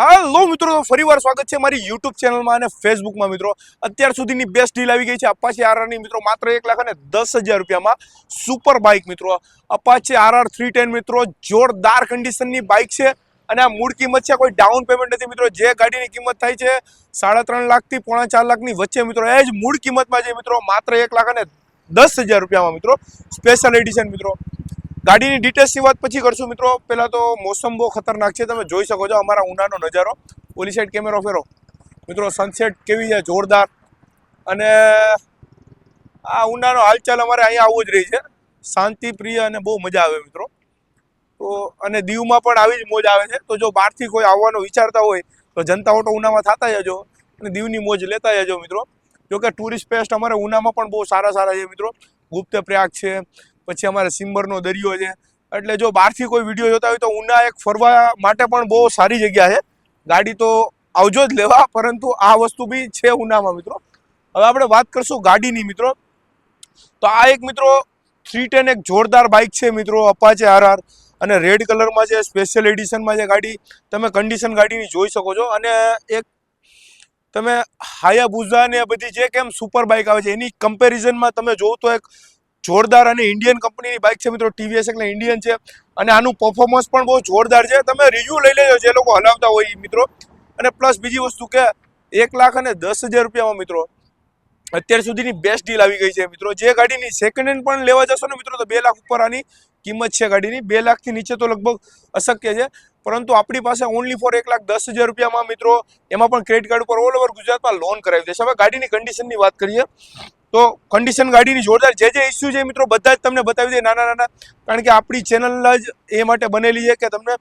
હાલો મિત્રો ફરીવાર સ્વાગત છે મારી યુટ્યુબ ચેનલમાં અને ફેસબુકમાં મિત્રો. અત્યાર સુધીની બેસ્ટ ડીલ આવી ગઈ છે અપાચે આરઆરની મિત્રો, માત્ર એક લાખ અને દસ હજાર રૂપિયામાં સુપર બાઇક મિત્રો. અપાચે આરઆર થ્રી ટેન મિત્રો, જોરદાર કન્ડિશનની બાઇક છે અને આ મૂળ કિંમત છે કોઈ ડાઉન પેમેન્ટ નથી મિત્રો. જે ગાડીની કિંમત થાય છે સાડા ત્રણ લાખથી પોણા ચાર લાખની વચ્ચે મિત્રો. એ જ મૂળ કિંમતમાં છે મિત્રો, માત્ર એક લાખ અને દસ હજાર રૂપિયામાં મિત્રો. સ્પેશિયલ એડિશન મિત્રો. ગાડીની ડિટેલ્સની વાત પછી કરશું મિત્રો. પહેલાં તો મોસમ બહુ ખતરનાક છે. તમે જોઈ શકો છો અમારા ઉનાનો નજારો. ઓલી સાઈડ કેમેરો ફેરો. મિત્રો સનસેટ કેવી છે? જોરદાર. અને આ ઉનાનો હાલચાલ અમારે અહીંયા આવું જ રહી છે. શાંતિ, પ્રિય અને બહુ મજા આવે મિત્રો. તો અને દીવમાં પણ આવી જ મોજ આવે છે. તો જો બહારથી કોઈ આવવાનો વિચારતા હોય, તો જનતા ઓટો ઉનામાં થતા જજો અને દીવની મોજ લેતા જજો મિત્રો. જોકે ટુરિસ્ટ પ્લેસ અમારે ઉનામાં પણ બહુ સારા સારા છે મિત્રો. ગુપ્ત પ્રયાગ છે પછી અમારે સિમ્બરનો દરિયો છે. એટલે જો બહારથી કોઈ વીડિયો જોતા હોય તો ઉના એક ફરવા માટે પણ બહુ સારી જગ્યા છે. ગાડી તો આવજો જ લેવા, પરંતુ આ વસ્તુ બી છે ઉનામાં મિત્રો. હવે આપણે વાત કરશું ગાડીની મિત્રો. તો આ એક મિત્રો થ્રી ટેન એક જોરદાર બાઇક છે મિત્રો અપાચે આરઆર અને રેડ કલરમાં છે સ્પેશિયલ એડિશનમાં છે ગાડી. તમે કન્ડિશન ગાડીની જોઈ શકો છો. અને એક તમે હાયાબુઝા ને બધી જે કેમ સુપર બાઇક આવે છે, એની કમ્પેરિઝનમાં તમે જોવો તો એક જોરદાર અને ઇન્ડિયન કંપનીની બાઇક છે મિત્રો ટીવીએસ એટલે ઇન્ડિયન છે. અને આનું પરફોર્મન્સ પણ બહુ જોરદાર છે. તમે રિવ્યૂ લઈ લેજો, જે લોકો હલાવતા હોય મિત્રો. અને પ્લસ બીજી વસ્તુ કે એક લાખ અને દસ હજાર રૂપિયામાં મિત્રો, અત્યાર સુધીની બેસ્ટ ડીલ આવી ગઈ છે મિત્રો. જે ગાડીની સેકન્ડ હેન્ડ પણ લેવા જશો ને મિત્રો, તો બે લાખ ઉપર આની કિંમત છે ગાડીની. બે લાખથી નીચે તો લગભગ અશક્ય છે. પરંતુ આપણી પાસે ઓનલી ફોર એક લાખ દસ હજાર રૂપિયામાં મિત્રો, એમાં પણ ક્રેડિટ કાર્ડ ઉપર ઓલ ઓવર ગુજરાતમાં લોન કરાવી દેશે હવે ગાડીની કન્ડિશનની વાત કરીએ. તો કન્ડિશન ગાડીની જોરદાર જે જે ઇસ્યુ છે મિત્રો બધા જ તમને બતાવી દે નાના નાના. કારણ કે આપણી ચેનલ જ એ માટે બનેલી છે કે તમને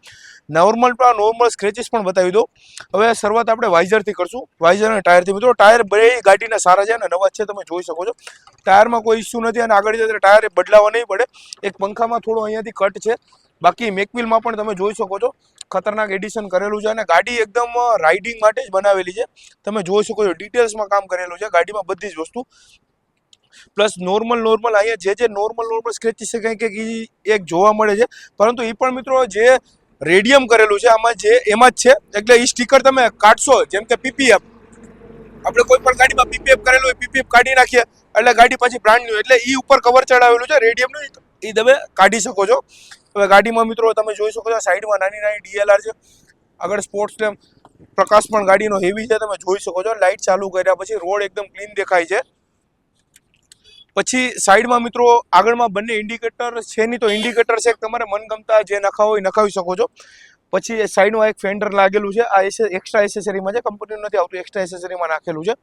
નોર્મલ નોર્મલ સ્ક્રેચીસ પણ બતાવી દો હવે શરૂઆત આપણે વાઇઝરથી કરશું. વાઇઝર અને ટાયરથી મિત્રો ટાયર બે ગાડીના સારા છે અને નવા છે, તમે જોઈ શકો છો. ટાયરમાં કોઈ ઇસ્યુ નથી અને આગળ જતા ટાયર બદલાવા નહીં પડે. એક પંખામાં થોડો અહીંયાથી કટ છે. બાકી મેકવિલમાં પણ તમે જોઈ શકો છો. ખતરનાક એડિશન કરેલું છે અને ગાડી એકદમ રાઇડિંગ માટે જ બનાવેલી છે. તમે જોઈ શકો છો. ડિટેલ્સમાં કામ કરેલું છે. ગાડીમાં બધી જ વસ્તુ પ્લસ નોર્મલ નોર્મલ અહીંયા જે જે નોર્મલ નોર્મલ સ્ક્રેચીસ છે કંઈક એક જોવા મળે છે. પરંતુ એ પણ મિત્રો જે રેડિયમ કરેલું છે, આમાં જે એમાં જ છે. એટલે એ સ્ટીકર તમે કાઢશો, જેમ કે પીપીએફ. આપણે કોઈ પણ ગાડીમાં પીપીએફ કરેલું હોય, પીપીએફ કાઢી નાખીએ. એટલે ગાડી પછી બ્રાન્ડ ન્યુ એટલે એ ઉપર કવર ચડાવેલું છે રેડિયમનું એ તમે કાઢી શકો છો. હવે ગાડીમાં મિત્રો તમે જોઈ શકો છો, સાઈડમાં નાની નાની ડીએલઆર છે. આગળ સ્પોર્ટ્સ લેમ પ્રકાશ પણ ગાડીનો હેવી છે, તમે જોઈ શકો છો. લાઇટ ચાલુ કર્યા પછી રોડ એકદમ ક્લીન દેખાય છે. પછી સાઈડમાં મિત્રો આગળમાં બંને ઇન્ડિકેટર છે નહીં તો ઇન્ડિકેટર છે, તમારે મનગમતા જે નખાવો એ નખાવી શકો છો. પછી સાઈડમાં એક ફેન્ડર લાગેલું છે, આ એસે એક્સ્ટ્રા એસેસરીમાં છે કંપનીનું નથી આવતું એક્સ્ટ્રા એસેસરીમાં નાખેલું છે.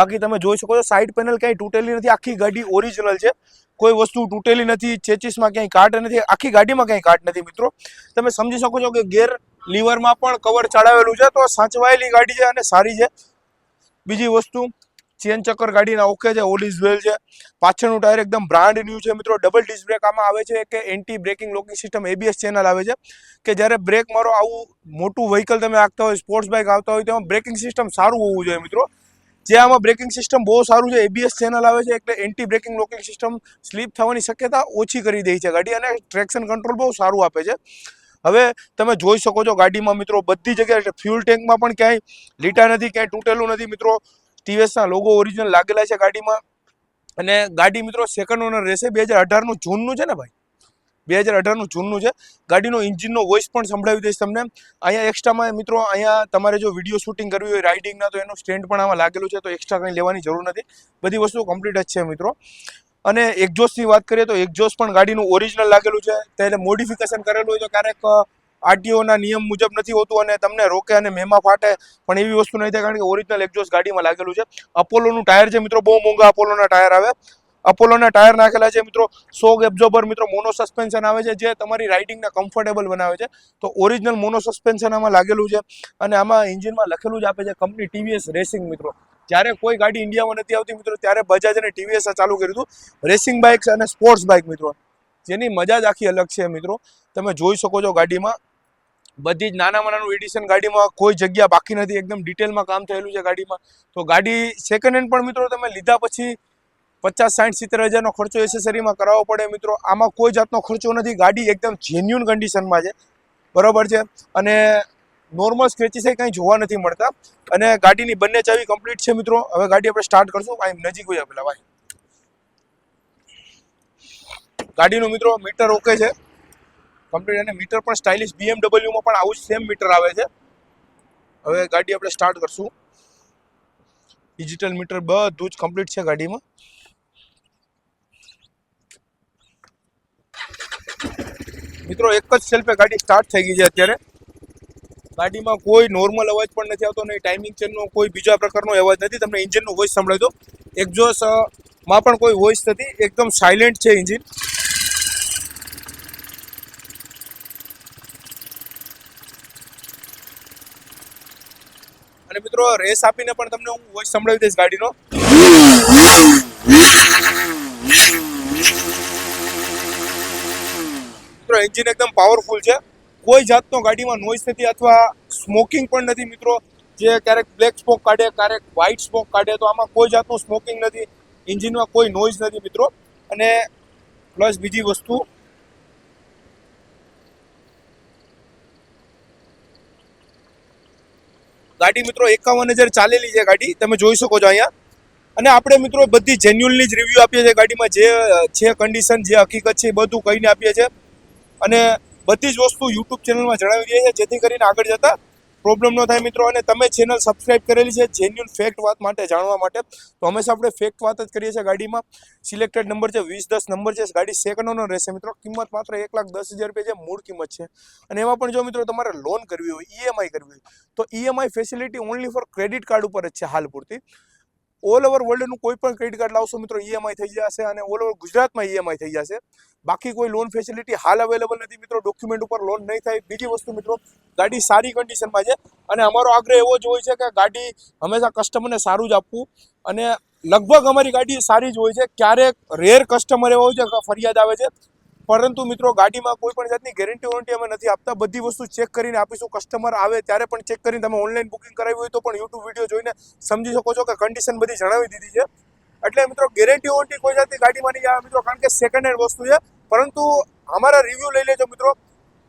બાકી તમે જોઈ શકો છો સાઈડ પેનલ ક્યાંય તૂટેલી નથી, આખી ગાડી ઓરિજિનલ છે. કોઈ વસ્તુ તૂટેલી નથી ચેચીસમાં ક્યાંય કાટ નથી, આખી ગાડીમાં ક્યાંય કાટ નથી મિત્રો. તમે સમજી શકો છો કે ગેર લીવરમાં પણ કવર ચડાવેલું છે, તો સાચવાયેલી ગાડી છે અને સારી છે. બીજી વસ્તુ ચેન ચક્કર ગાડીના ઓકે છે, ઓલ ઇઝ વેલ છે. પાછળનું ટાયર એકદમ બ્રાન્ડ ન્યૂ છે મિત્રો ડબલ ડિસ્ક બ્રેક આમાં આવે છે કે anti braking locking system ABS channel આવે છે. કે જ્યારે બ્રેક મારો આવું મોટું વ્હીકલ તમે આંકતા હોય સ્પોર્ટ્સ બાઇક આવતા હોય તેમાં બ્રેકિંગ સિસ્ટમ સારું હોવું જોઈએ મિત્રો. જે આમાં બ્રેકિંગ સિસ્ટમ બહુ સારું છે એબીએસ ચેનલ આવે છે, એટલે anti braking locking system slip થવાની શક્યતા ઓછી કરી દે છે ગાડી અને ટ્રેક્શન કંટ્રોલ બહુ સારું આપે છે. હવે તમે જોઈ શકો છો ગાડીમાં મિત્રો બધી જગ્યાએ ફ્યુલ ટેન્કમાં પણ ક્યાંય લીટા નથી, ક્યાંય તૂટેલું નથી મિત્રો. ટીવીએસના લોગો ઓરિજિનલ લાગેલા છે ગાડીમાં. અને ગાડી મિત્રો સેકન્ડ ઓનર રહેશે બે હજાર અઢારનું જૂનનું છે ને ભાઈ? બે હજાર અઢારનું જૂનનું છે. ગાડીનો ઇન્જિનનો વોઇસ પણ સંભળાવી દઈશ તમને. અહીંયા એક્સ્ટ્રામાં મિત્રો અહીંયા તમારે જો વીડિયો શૂટિંગ કરવી હોય રાઇડિંગના તો એનું સ્ટેન્ડ પણ આમાં લાગેલું છે. તો એક્સ્ટ્રા કંઈ લેવાની જરૂર નથી. બધી વસ્તુ કમ્પ્લીટ જ છે મિત્રો. અને એક્ઝોસ્ટની વાત કરીએ તો એક્ઝોસ્ટ પણ ગાડીનું ઓરિજિનલ લાગેલું છે. ત્યારે મોડિફિકેશન કરેલું હોય તો ક્યારેક આરટીઓના નિયમ મુજબ નથી હોતું અને તમને રોકે અને મેમાં ફાટે પણ એવી વસ્તુ નહીં થાય કારણ કે ઓરિજિનલ એક્ઝોસ્ટ ગાડીમાં લાગેલું છે. અપોલોનું ટાયર છે મિત્રો, બહુ મોંઘા અપોલોના ટાયર આવે. અપોલોના ટાયર નાખેલા છે મિત્રો સોગ એબ્ઝોર્બર મિત્રો મોનો સસ્પેન્શન આવે છે, જે તમારી રાઇડિંગને કમ્ફર્ટેબલ બનાવે છે. તો ઓરિજિનલ મોનો સસ્પેન્શન આમાં લાગેલું છે અને આમાં એન્જિનમાં લખેલું જ આપે છે કંપની ટીવીએસ રેસિંગ મિત્રો. જ્યારે કોઈ ગાડી ઇન્ડિયામાં નથી આવતી મિત્રો, ત્યારે બજાજ અને ટીવીએસ ચાલુ કર્યું હતું. રેસિંગ બાઇક્સ અને સ્પોર્ટ્સ બાઇક મિત્રો. જેની મજા જ આખી અલગ છે મિત્રો. તમે જોઈ શકો છો ગાડીમાં બધી જ નાનામાં નાનું એડિશન ગાડીમાં કોઈ જગ્યા બાકી નથી. એકદમ ડિટેલમાં કામ થયેલું છે ગાડીમાં. તો ગાડી સેકન્ડ હેન્ડ પણ મિત્રો તમે લીધા પછી પચાસ સાઠ સિત્તેર હજારનો ખર્ચો એસેસરીમાં કરાવવો પડે મિત્રો. આમાં કોઈ જાતનો ખર્ચો નથી. ગાડી એકદમ જેન્યુન કન્ડિશનમાં છે. બરોબર છે? અને નોર્મલ સ્ક્રેચીસ કંઈ જોવા નથી મળતા. અને ગાડીની બંને ચાવી કમ્પ્લીટ છે મિત્રો. હવે ગાડી આપણે સ્ટાર્ટ કરશું. ભાઈ નજીક હોય પેલા ભાઈ ગાડીનું મિત્રો મીટર ઓકે છે. કમ્પ્લીટ અને મીટર પણ સ્ટાઇલિશ બીએમડબલ્યુમાં પણ આવું જ સેમ મીટર આવે છે. હવે ગાડી આપણે સ્ટાર્ટ કરશું. ડિજિટલ મીટર બધું જ કમ્પ્લીટ છે ગાડીમાં. મિત્રો, એક જ સેલ્ફે ગાડી સ્ટાર્ટ થઈ ગઈ છે અત્યારે. ગાડીમાં કોઈ નોર્મલ અવાજ પણ નથી આવતો નહીં ટાઈમિંગ ચેનનો કોઈ બીજા પ્રકારનો અવાજ નથી. તમને ઇન્જિનનો વોઇસ સંભળાય તો. એક્ઝોસમાં પણ કોઈ વોઇસ નથી. એકદમ સાયલેન્ટ છે ઇન્જિન અને મિત્રો, રેસ આપીને પણ તમને હું વોઇસ સંભળાવી દઈશ ગાડીનો. મિત્રો એન્જિન એકદમ પાવરફુલ છે. કોઈ જાતનો ગાડીમાં નોઈઝ નથી અથવા સ્મોકિંગ પણ નથી મિત્રો. જે ક્યારેક બ્લેક સ્મોક કાઢે, ક્યારેક વ્હાઇટ સ્મોક કાઢે, તો આમાં કોઈ જાતનું સ્મોકિંગ નથી. એન્જિનમાં કોઈ નોઈઝ નથી મિત્રો. અને પ્લસ બીજી વસ્તુ ગાડી મિત્રો એકાવન હજાર ચાલેલી છે ગાડી, તમે જોઈ શકો છો અહીંયા. અને આપણે મિત્રો બધી જેન્યુઅલની જ રિવ્યૂ આપીએ છીએ ગાડીમાં જે છે કન્ડિશન જે હકીકત છે એ બધું કહીને આપીએ છીએ. અને બધી જ વસ્તુ યુટ્યુબ ચેનલમાં જણાવી દઈએ છીએ, જેથી કરીને આગળ જતા પ્રોબ્લેમ ન થાય મિત્રો, અને તમે ચેનલ સબસ્ક્રાઇબ કરેલી છે જેન્યુઅલ ફેક્ટ વાત માટે જાણવા માટે, તો હંમેશા આપણે ફેક્ટ વાત જ કરીએ છીએ ગાડીમાં. સિલેક્ટેડ નંબર છે, વીસ દસ નંબર છે, ગાડી સેકન્ડોનો રહેશે મિત્રો. કિંમત માત્ર એક લાખ દસ હજાર રૂપિયા છે, મૂળ કિંમત છે. અને એમાં પણ જો મિત્રો તમારે લોન કરવી હોય ઈએમઆઈ કરવી હોય, તો EMI facility only for credit card ઉપર જ છે હાલ પૂરતી. ઓલ ઓવર વર્લ્ડનું કોઈ પણ ક્રેડિટ કાર્ડ લાવશો મિત્રો ઈએમઆઈ થઈ જશે અને ઓલ ઓવર ગુજરાતમાં ઈએમઆઈ થઈ જશે. બાકી કોઈ લોન ફેસિલિટી હાલ અવેલેબલ નથી મિત્રો ડોક્યુમેન્ટ ઉપર લોન નહીં થાય. બીજી વસ્તુ મિત્રો, ગાડી સારી કન્ડિશનમાં છે અને અમારો આગ્રહ એવો જ હોય છે કે ગાડી હંમેશા કસ્ટમરને સારું જ આપવું અને લગભગ અમારી ગાડી સારી જ હોય છે. ક્યારેક રેર કસ્ટમર એવો હોય છે ફરિયાદ આવે છે. પરંતુ મિત્રો, ગાડીમાં કોઈ પણ જાતની ગેરંટી વોરંટી અમે નથી આપતા. બધી વસ્તુ ચેક કરીને આપીશું. કસ્ટમર આવે ત્યારે પણ ચેક કરીને તમે ઓનલાઈન બુકિંગ કરાવી હોય તો પણ યુટ્યુબ વીડિયો જોઈને સમજી શકો છો કે કન્ડિશન બધી જણાવી દીધી છે. એટલે મિત્રો ગેરંટી વોરંટી કોઈ જાતની ગાડીમાં નહીં આવે મિત્રો, કારણ કે સેકન્ડ હેન્ડ વસ્તુ છે. પરંતુ અમારા રિવ્યૂ લઈ લેજો મિત્રો.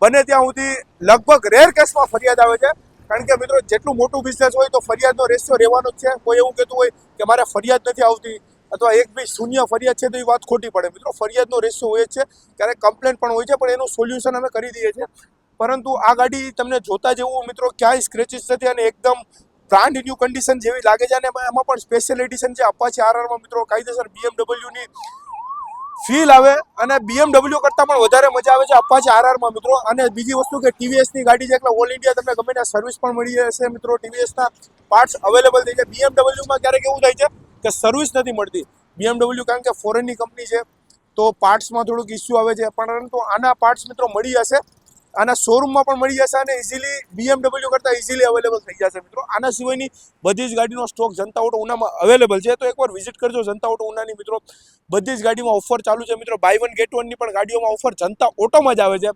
બને ત્યાં સુધી લગભગ રેર કેસમાં ફરિયાદ આવે છે. કારણ કે મિત્રો, જેટલું મોટું બિઝનેસ હોય તો ફરિયાદનો રેશિયો રહેવાનો જ છે. કોઈ એવું કહેતું હોય કે મારે ફરિયાદ નથી આવતી. અથવા એક બી શૂન્ય ફરિયાદ છે તો એ વાત ખોટી પડે. મિત્રો, ફરિયાદનો રેશિયો હોય છે, ક્યારેક કમ્પ્લેન પણ હોય છે, પણ એનું સોલ્યુશન અમે કરી દઈએ છીએ. પરંતુ આ ગાડી તમને જોતા જેવું મિત્રો ક્યાંય સ્ક્રેચીસ નથી અને એકદમ બ્રાન્ડ ન્યૂ કન્ડિશન જેવી લાગે છે અને એમાં પણ સ્પેશિયલ એડિશન છે અપાચી આરઆરમાં મિત્રો કાયદેસર બીએમડબલ્યુની ફીલ આવે અને બીએમડબલ્યુ કરતાં પણ વધારે મજા આવે છે અપાચી આરઆરમાં મિત્રો. અને બીજી વસ્તુ કે ટીવીએસની ગાડી છે એટલે ઓલ ઇન્ડિયા તમને ગમે ત્યાં સર્વિસ પણ મળી જશે મિત્રો. ટીવીએસના પાર્ટ્સ અવેલેબલ થઈ જાય. બીએમડબલ્યુમાં ક્યારેક એવું થાય છે કે સર્વિસ નથી મળતી. બીએમડબલ્યુ કારણ કે ફોરેનની કંપની છે, તો પાર્ટ્સમાં થોડુંક ઇસ્યુ આવે છે. પરંતુ આના પાર્ટ્સ મિત્રો મળી જશે. આના શોરૂમમાં પણ મળી જશે અને ઇઝીલી બીએમડબલ્યુ કરતાં ઇઝીલી અવેલેબલ થઈ જશે મિત્રો. આના સિવાયની બધી જ ગાડીનો સ્ટોક જનતા ઓટો ઉનામાં અવેલેબલ છે. તો એકવાર વિઝિટ કરજો જનતા ઓટો ઉનાની મિત્રો. બધી જ ગાડીમાં ઓફર ચાલુ છે મિત્રો. બાય વન ગેટ વનની પણ ગાડીઓમાં ઓફર જનતા ઓટોમાં જ આવે છે.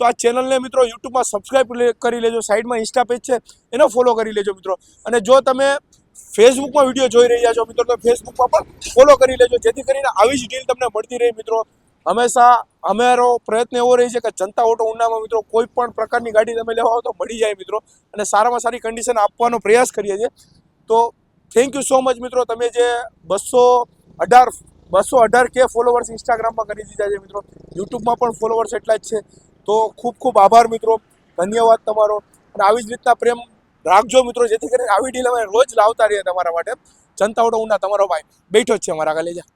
તો આ ચેનલને મિત્રો યુટ્યુબમાં સબસ્ક્રાઇબ કરી લેજો. સાઈડમાં ઇન્સ્ટા પેજ છે. એનો ફોલો કરી લેજો મિત્રો. અને જો તમે ફેસબુકમાં વીડિયો જોઈ રહ્યા છો મિત્રો, તો ફેસબુકમાં પણ ફોલો કરી લેજો. જેથી કરીને આવી જ ડીલ તમને મળતી રહે મિત્રો. હંમેશા અમારો પ્રયત્ન એવો રહે છે કે જનતા ઓટો ઉંડામાં મિત્રો, કોઈ પણ પ્રકારની ગાડી તમે લેવા તો મળી જાય મિત્રો. અને સારામાં સારી કન્ડિશન આપવાનો પ્રયાસ કરીએ છીએ. તો થેન્ક યુ સો મચ મિત્રો. તમે જે બસો અઢાર બસો અઢાર કે ફોલોવર્સ ઇન્સ્ટાગ્રામમાં કરી દીધા છે મિત્રો. યુટ્યુબમાં પણ ફોલોવર્સ એટલા જ છે. તો ખૂબ ખૂબ આભાર મિત્રો. ધન્યવાદ તમારો. અને આવી જ રીતના પ્રેમ રાખજો મિત્રો, જેથી કરીને આવી ડીલ અમે રોજ લાવતા રહીએ તમારા માટે. જનતા ઓટો ઉના તમારો ભાઈ બેઠો જ છે અમારા કાલે જા.